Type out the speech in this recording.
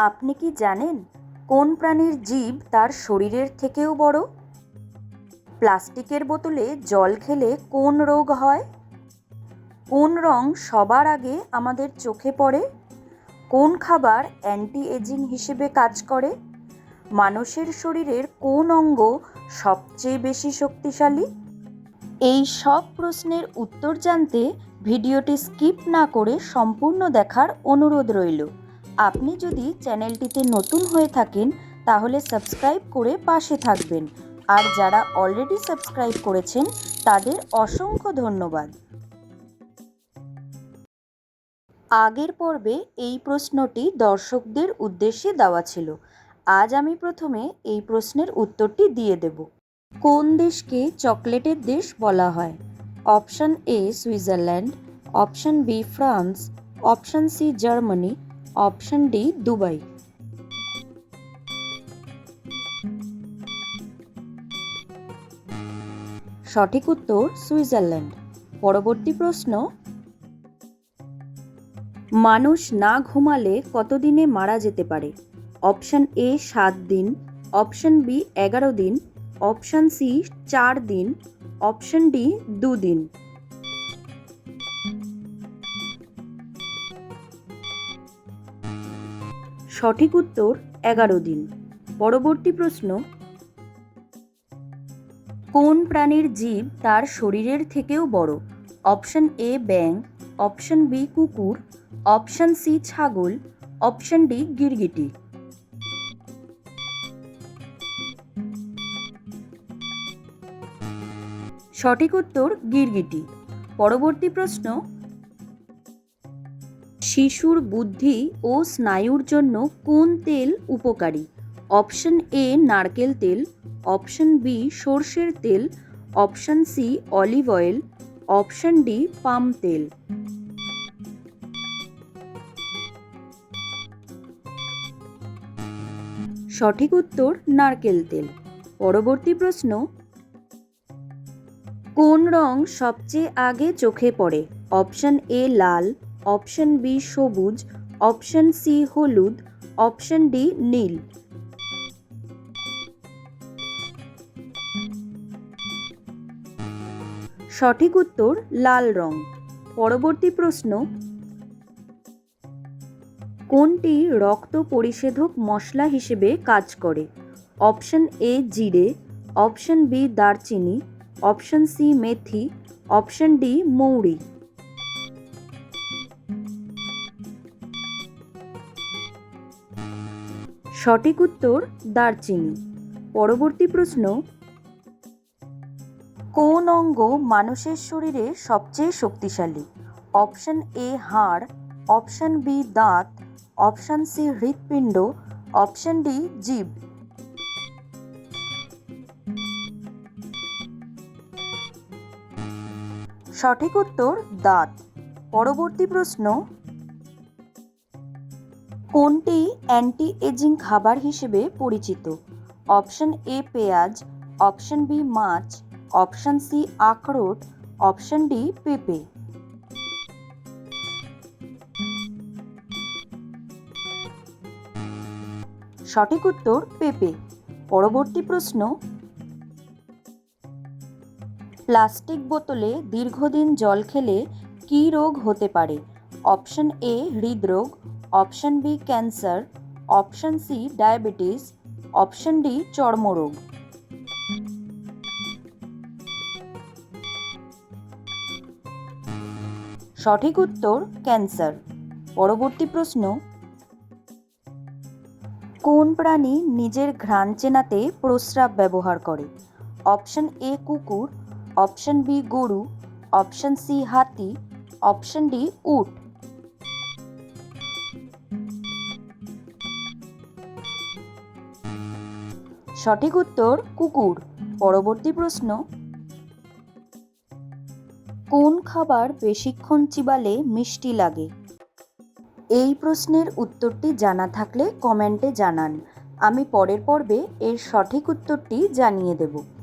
আপনি কি জানেন কোন প্রাণীর জীব তার শরীরের থেকেও বড়? প্লাস্টিকের বোতলে জল খেলে কোন রোগ হয়? কোন রং সবার আগে আমাদের চোখে পড়ে? কোন খাবার অ্যান্টি এজিং হিসেবে কাজ করে? মানুষের শরীরের কোন অঙ্গ সবচেয়ে বেশি শক্তিশালী? এই সব প্রশ্নের উত্তর জানতে ভিডিওটি স্কিপ না করে সম্পূর্ণ দেখার অনুরোধ রইল। আপনি যদি চ্যানেলটিতে নতুন হয়ে থাকেন, তাহলে সাবস্ক্রাইব করে পাশে থাকবেন। আর যারা অলরেডি সাবস্ক্রাইব করেছেন, তাদের অসংখ্য ধন্যবাদ। আগের পর্বে এই প্রশ্নটি দর্শকদের উদ্দেশ্যে দেওয়া ছিল। আজ আমি প্রথমে এই প্রশ্নের উত্তরটি দিয়ে দেব। কোন দেশকে চকলেটের দেশ বলা হয়? Option A Switzerland, option B France, option C Germany option D, Dubai. সঠিক উত্তর, সুইজারল্যান্ড। পরবর্তী প্রশ্ন, মানুষ না ঘুমালে কতদিনে মারা যেতে পারে? অপশন এ, সাত দিন। অপশন বি, এগারো দিন। অপশন সি, চার দিন। অপশন ডি, দুদিন। সঠিক উত্তর এগারো দিন। পরবর্তী প্রশ্ন, কোন প্রাণীর জীব তার শরীরের থেকেও বড়? অপশন এ ব্যাং অপশন বি কুকুর, অপশন সি ছাগল, অপশন ডি গিরগিটি। সঠিক উত্তর গিরগিটি। পরবর্তী প্রশ্ন শিশুর বুদ্ধি ও স্নায়ুর জন্য কোন তেল উপকারী? অপশন এ নারকেল তেল, অপশন বি সর্ষের তেল, option C olive oil, option D palm তেল। সঠিক উত্তর নারকেল তেল। পরবর্তী প্রশ্ন, কোন রং সবচেয়ে আগে চোখে পড়ে? অপশন এ লাল অপশন বি সবুজ, অপশন সি হলুদ, অপশন ডি নীল। সঠিক উত্তর লাল রং। পরবর্তী প্রশ্ন, কোনটি রক্ত পরিশোধক মশলা হিসেবে কাজ করে? অপশন এ জিরে, অপশন বি দারচিনি, অপশন সি মেথি, অপশন ডি মৌরি। সঠিক উত্তর দারচিনি। পরবর্তী প্রশ্ন, কোন অঙ্গ মানুষের শরীরে সবচেয়ে শক্তিশালী? অপশন এ হাড়, অপশন বি দাঁত, অপশন সি হৃৎপিণ্ড, অপশন ডি জীব। সঠিক উত্তর দাঁত। পরবর্তী প্রশ্ন কোনটি অ্যান্টি এজিং খাবার হিসেবে পরিচিত? অপশন এ পেঁয়াজ, অপশন বি মাছ, অপশন সি আখরোট, অপশন ডি পেঁপে। সঠিক উত্তর পেঁপে। পরবর্তী প্রশ্ন। প্লাস্টিক বোতলে দীর্ঘদিন জল খেলে কি রোগ হতে পারে? অপশন এ হৃদরোগ option B cancer, option C diabetes, option D চর্মরোগ। সঠিক উত্তর ক্যান্সার। পরবর্তী প্রশ্ন, কোন প্রাণী নিজের ঘ্রাণ চেনাতে প্রস্রাব ব্যবহার করে? অপশন এ কুকুর, অপশন বি গরু, অপশন সি হাতি, অপশন ডি উট। সঠিক উত্তর কুকুর। পরবর্তী প্রশ্ন। কোন খাবার বেশিক্ষণ চিবালে মিষ্টি লাগে? এই প্রশ্নের উত্তরটি জানা থাকলে কমেন্টে জানান। আমি পরের পর্বে এর সঠিক উত্তরটি জানিয়ে দেব।